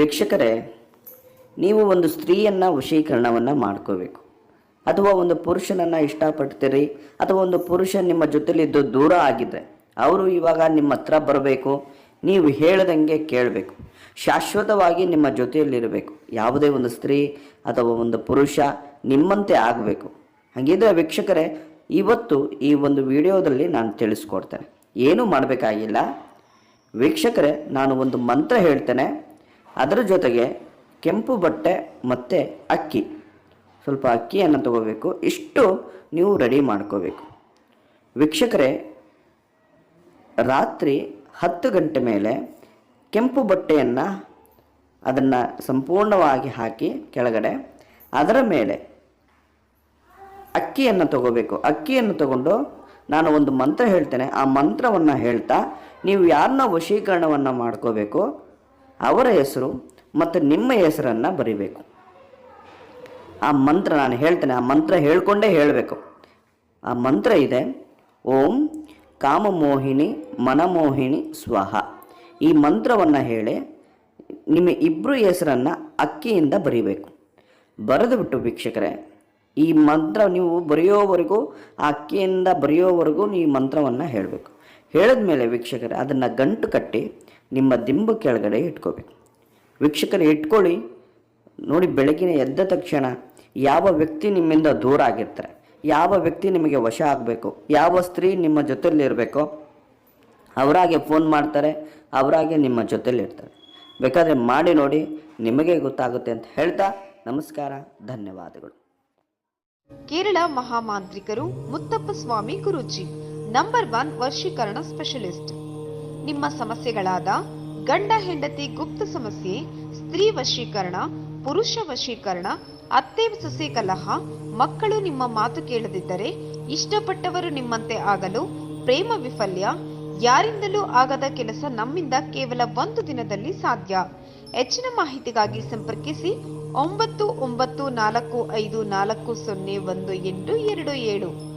ವೀಕ್ಷಕರೇ, ನೀವು ಒಂದು ಸ್ತ್ರೀಯನ್ನು ವಶೀಕರಣವನ್ನು ಮಾಡ್ಕೋಬೇಕು. ಅಥವಾ ಒಂದು ಪುರುಷನನ್ನು ಇಷ್ಟಪಡ್ತೀರಿ, ಅಥವಾ ಒಂದು ಪುರುಷ ನಿಮ್ಮ ಜೊತೆಲಿದ್ದು ದೂರ ಆಗಿದೆ, ಅವರು ಇವಾಗ ನಿಮ್ಮ ಹತ್ರ ಬರಬೇಕು, ನೀವು ಹೇಳ್ದಂಗೆ ಕೇಳಬೇಕು. ಶಾಶ್ವತವಾಗಿ ನಿಮ್ಮ ಜೊತೆಯಲ್ಲಿರಬೇಕು. ಯಾವುದೇ ಒಂದು ಸ್ತ್ರೀ ಅಥವಾ ಒಂದು ಪುರುಷ ನಿಮ್ಮಂತೆ ಆಗಬೇಕು. ಹಾಗಿದ್ರೆ ವೀಕ್ಷಕರೇ, ಇವತ್ತು ಈ ಒಂದು ವಿಡಿಯೋದಲ್ಲಿ ನಾನು ತಿಳಿಸ್ಕೊಡ್ತೇನೆ. ಏನೂ ಮಾಡಬೇಕಾಗಿಲ್ಲ? ವೀಕ್ಷಕರೇ, ನಾನು ಒಂದು ಮಂತ್ರ ಹೇಳ್ತೇನೆ. ಅದರ ಜೊತೆಗೆ ಕೆಂಪು ಬಟ್ಟೆ ಮತ್ತು ಅಕ್ಕಿ. ಸ್ವಲ್ಪ ಅಕ್ಕಿಯನ್ನು ತಗೋಬೇಕು. ಇಷ್ಟು ನೀವು ರೆಡಿ ಮಾಡ್ಕೋಬೇಕು. ವೀಕ್ಷಕರೇ, ರಾತ್ರಿ ಹತ್ತು ಗಂಟೆ ಮೇಲೆ ಕೆಂಪು ಬಟ್ಟೆಯನ್ನು ಅದನ್ನು ಸಂಪೂರ್ಣವಾಗಿ ಹಾಕಿ ಕೆಳಗಡೆ, ಅದರ ಮೇಲೆ ಅಕ್ಕಿಯನ್ನು ತಗೋಬೇಕು. ಅಕ್ಕಿಯನ್ನು ತಗೊಂಡು ನಾನು ಒಂದು ಮಂತ್ರ ಹೇಳ್ತೇನೆ. ಆ ಮಂತ್ರವನ್ನು ಹೇಳ್ತಾ ನೀವು ಯಾರನ್ನ ವಶೀಕರಣವನ್ನು ಮಾಡ್ಕೋಬೇಕು ಅವರ ಹೆಸರು ಮತ್ತು ನಿಮ್ಮ ಹೆಸರನ್ನು ಬರಿಬೇಕು. ಆ ಮಂತ್ರ ನಾನು ಹೇಳ್ತೇನೆ, ಆ ಮಂತ್ರ ಹೇಳ್ಕೊಂಡೇ ಹೇಳಬೇಕು. ಆ ಮಂತ್ರ ಇದೆ, ಓಂ ಕಾಮಮೋಹಿನಿ ಮನಮೋಹಿನಿ ಸ್ವಹ. ಈ ಮಂತ್ರವನ್ನು ಹೇಳಿ ನಿಮ್ಮ ಇಬ್ಬರು ಹೆಸರನ್ನು ಅಕ್ಕಿಯಿಂದ ಬರಿಬೇಕು. ಬರೆದು ಬಿಟ್ಟು ವೀಕ್ಷಕರೇ, ಈ ಮಂತ್ರ ನೀವು ಬರೆಯೋವರೆಗೂ, ಆ ಅಕ್ಕಿಯಿಂದ ಬರೆಯೋವರೆಗೂ ನೀವು ಮಂತ್ರವನ್ನು ಹೇಳಬೇಕು. ಹೇಳಿದ ಮೇಲೆ ವೀಕ್ಷಕರೇ, ಅದನ್ನು ಗಂಟು ಕಟ್ಟಿ ನಿಮ್ಮ ದಿಂಬು ಕೆಳಗಡೆ ಇಟ್ಕೋಬೇಕು. ವೀಕ್ಷಕರು, ಇಟ್ಕೊಳ್ಳಿ. ನೋಡಿ, ಬೆಳಗಿನ ಎದ್ದ ತಕ್ಷಣ ಯಾವ ವ್ಯಕ್ತಿ ನಿಮ್ಮಿಂದ ದೂರ ಆಗಿರ್ತಾರೆ? ಯಾವ ವ್ಯಕ್ತಿ ನಿಮಗೆ ವಶ ಆಗಬೇಕು? ಯಾವ ಸ್ತ್ರೀ ನಿಮ್ಮ ಜೊತೆಲಿರಬೇಕೋ ಅವರಾಗೆ ಫೋನ್ ಮಾಡ್ತಾರೆ, ಅವರಾಗೆ ನಿಮ್ಮ ಜೊತೆಲಿರ್ತಾರೆ ಬೇಕಾದರೆ ಮಾಡಿ ನೋಡಿ, ನಿಮಗೆ ಗೊತ್ತಾಗುತ್ತೆ ಅಂತ ಹೇಳ್ತಾ ನಮಸ್ಕಾರ, ಧನ್ಯವಾದಗಳು. ಕೇರಳ ಮಹಾಮಾಂತ್ರಿಕರು ಮುತ್ತಪ್ಪ ಸ್ವಾಮಿ ಗುರುಜಿ, ನಂಬರ್ ಒನ್ ವರ್ಷೀಕರಣ ಸ್ಪೆಷಲಿಸ್ಟ್. ನಿಮ್ಮ ಸಮಸ್ಯೆಗಳಾದ ಗಂಡ ಹೆಂಡತಿ ಗುಪ್ತ ಸಮಸ್ಯೆ, ಸ್ತ್ರೀ ವಶೀಕರಣ, ಪುರುಷ ವಶೀಕರಣ, ಅತ್ತೆ ಸೊಸೆ ಕಲಹ, ಮಕ್ಕಳು ನಿಮ್ಮ ಮಾತು ಕೇಳದಿದ್ದರೆ ಇಷ್ಟಪಟ್ಟವರು ನಿಮ್ಮಂತೆ ಆಗಲು ಪ್ರೇಮ ವಿಫಲ್ಯ, ಯಾರಿಂದಲೂ ಆಗದ ಕೆಲಸ ನಮ್ಮಿಂದ ಕೇವಲ ಒಂದು ದಿನದಲ್ಲಿ ಸಾಧ್ಯ. ಹೆಚ್ಚಿನ ಮಾಹಿತಿಗಾಗಿ ಸಂಪರ್ಕಿಸಿ ಒಂಬತ್ತು ಒಂಬತ್ತು ನಾಲ್ಕು ಐದು ನಾಲ್ಕು ಸೊನ್ನೆ ಒಂದು ಎಂಟು ಎರಡು ಏಳು.